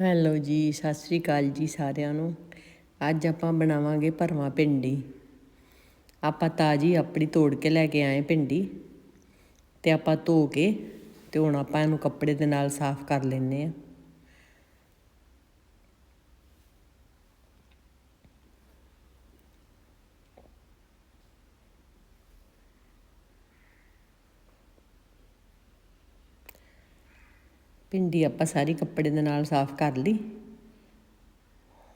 Hello ਜੀ, ਸਤਿ ਸ੍ਰੀ ਅਕਾਲ ਜੀ ਸਾਰਿਆਂ ਨੂੰ। ਅੱਜ ਆਪਾਂ ਬਣਾਵਾਂਗੇ ਭਰਵਾਂ ਭਿੰਡੀ। ਆਪਾਂ ਤਾਜੀ ਆਪਣੀ ਤੋੜ ਕੇ ਲੈ ਕੇ ਆਏ ਭਿੰਡੀ। ਤੇ ਆਪਾਂ ਧੋ ਕੇ ਤੇ ਹੁਣ ਆਪਾਂ ਇਹਨੂੰ ਕੱਪੜੇ ਦੇ ਨਾਲ ਸਾਫ਼ ਕਰ ਲੈਨੇ ਆ ਭਿੰਡੀ ਆਪਾਂ ਸਾਰੀ ਕੱਪੜੇ ਦੇ ਨਾਲ ਸਾਫ਼ ਕਰ ਲਈ।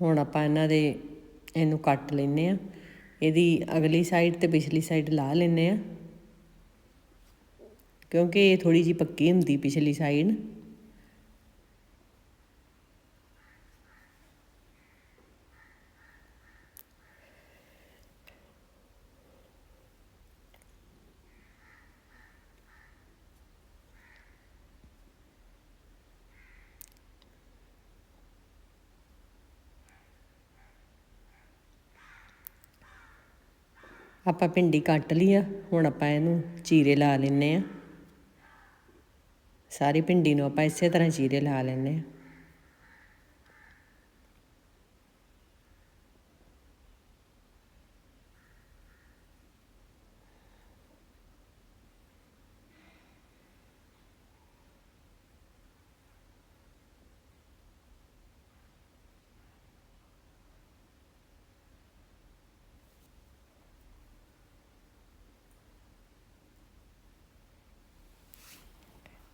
ਹੁਣ ਆਪਾਂ ਇਹਨਾਂ ਦੇ, ਇਹਨੂੰ ਕੱਟ ਲੈਨੇ ਆ ਇਹਦੀ ਅਗਲੀ ਸਾਈਡ ਤੇ ਪਿਛਲੀ ਸਾਈਡ ਲਾ ਲੈਨੇ ਆ ਕਿਉਂਕਿ ਇਹ ਥੋੜੀ ਜੀ ਪੱਕੀ ਹੁੰਦੀ ਪਿਛਲੀ ਸਾਈਡ ਆਪਾਂ ਭਿੰਡੀ ਕੱਟ ਲਈ ਆ, ਹੁਣ ਆਪਾਂ ਇਹਨੂੰ ਚੀਰੇ ਲਾ ਲੈਨੇ ਆ। ਸਾਰੀ ਭਿੰਡੀ ਨੂੰ ਆਪਾਂ ਇਸੇ ਤਰ੍ਹਾਂ ਚੀਰੇ ਲਾ ਲੈਨੇ ਆ।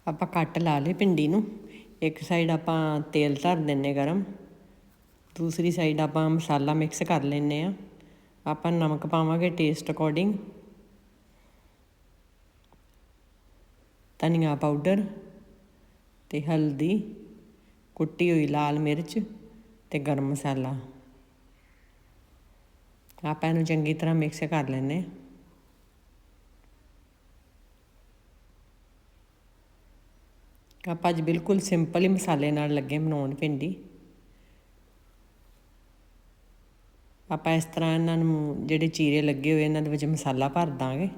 ਆਪਾਂ ਕੱਟ ਲਾ ਲਏ ਭਿੰਡੀ ਨੂੰ। ਇੱਕ ਸਾਈਡ ਆਪਾਂ ਤੇਲ ਧਰ ਦਿੰਨੇ ਗਰਮ। ਦੂਸਰੀ ਸਾਈਡ ਆਪਾਂ ਮਸਾਲਾ ਮਿਕਸ ਕਰ ਲੈਨੇ ਆ ਆਪਾਂ ਨਮਕ ਪਾਵਾਂਗੇ ਟੇਸਟ ਅਕੋਰਡਿੰਗ ਧਨੀਆ ਪਾਊਡਰ ਤੇ ਹਲਦੀ, ਕੁੱਟੀ ਹੋਈ ਲਾਲ ਮਿਰਚ ਤੇ ਗਰਮ ਮਸਾਲਾ। ਆਪਾਂ ਇਹਨੂੰ ਚੰਗੀ ਤਰ੍ਹਾਂ ਮਿਕਸ ਕਰ ਲੈਨੇ ਆ ਆਪਾਂ ਅੱਜ ਬਿਲਕੁਲ ਸਿੰਪਲ ਹੀ ਮਸਾਲੇ ਨਾਲ ਲੱਗੇ ਬਣਾਉਣ ਭਿੰਡੀ। ਆਪਾਂ ਇਸ ਤਰ੍ਹਾਂ ਇਹਨਾਂ ਨੂੰ ਜਿਹੜੇ ਚੀਰੇ ਲੱਗੇ ਹੋਏ ਇਹਨਾਂ ਦੇ ਵਿੱਚ ਮਸਾਲਾ ਭਰ ਦਾਂਗੇ।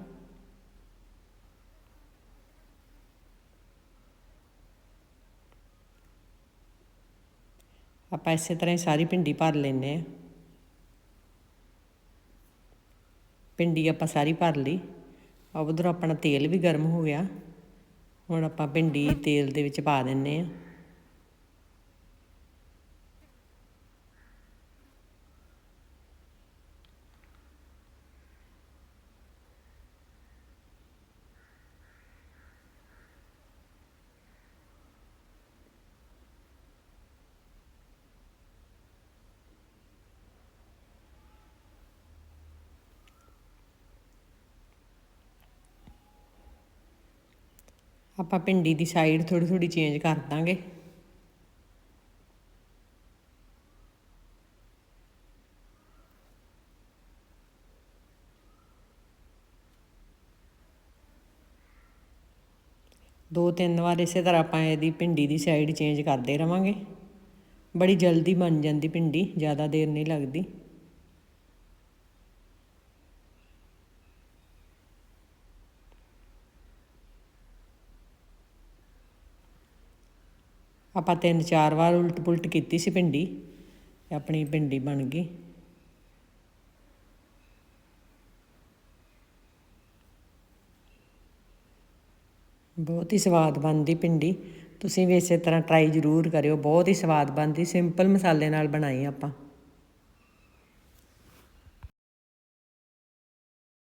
ਆਪਾਂ ਇਸੇ ਤਰ੍ਹਾਂ ਹੀ ਸਾਰੀ ਭਿੰਡੀ ਭਰ ਲੈਨੇ ਆ ਭਿੰਡੀ ਆਪਾਂ ਸਾਰੀ ਭਰ ਲਈ। ਉਧਰ ਆਪਣਾ ਤੇਲ ਵੀ ਗਰਮ ਹੋ ਗਿਆ। ਹੁਣ ਆਪਾਂ ਭਿੰਡੀ ਤੇਲ ਦੇ ਵਿੱਚ ਪਾ ਦਿੰਨੇ ਆ ਆਪਾਂ ਭਿੰਡੀ ਦੀ ਸਾਈਡ ਥੋੜੀ ਥੋੜੀ ਚੇਂਜ ਕਰ ਦਾਂਗੇ। ਦੋ ਤਿੰਨ ਵਾਰ ਇਸੇ ਤਰ੍ਹਾਂ ਆਪਾਂ ਇਹਦੀ ਭਿੰਡੀ ਦੀ ਸਾਈਡ ਚੇਂਜ ਕਰਦੇ ਰਵਾਂਗੇ। ਬੜੀ ਜਲਦੀ ਬਣ ਜਾਂਦੀ ਭਿੰਡੀ, ਜ਼ਿਆਦਾ ਦੇਰ ਨਹੀਂ ਲੱਗਦੀ। ਆਪਾਂ ਤਿੰਨ ਚਾਰ ਵਾਰ ਉਲਟ ਪੁਲਟ ਕੀਤੀ ਸੀ ਭਿੰਡੀ, ਆਪਣੀ ਭਿੰਡੀ ਬਣ ਗਈ। ਬਹੁਤ ਹੀ ਸਵਾਦ ਬਣਦੀ ਭਿੰਡੀ। ਤੁਸੀਂ ਵੀ ਇਸੇ ਤਰ੍ਹਾਂ ਟਰਾਈ ਜ਼ਰੂਰ ਕਰਿਓ, ਬਹੁਤ ਹੀ ਸਵਾਦ ਬਣਦੀ ਸਿੰਪਲ ਮਸਾਲੇ ਨਾਲ ਬਣਾਈ ਆਪਾਂ।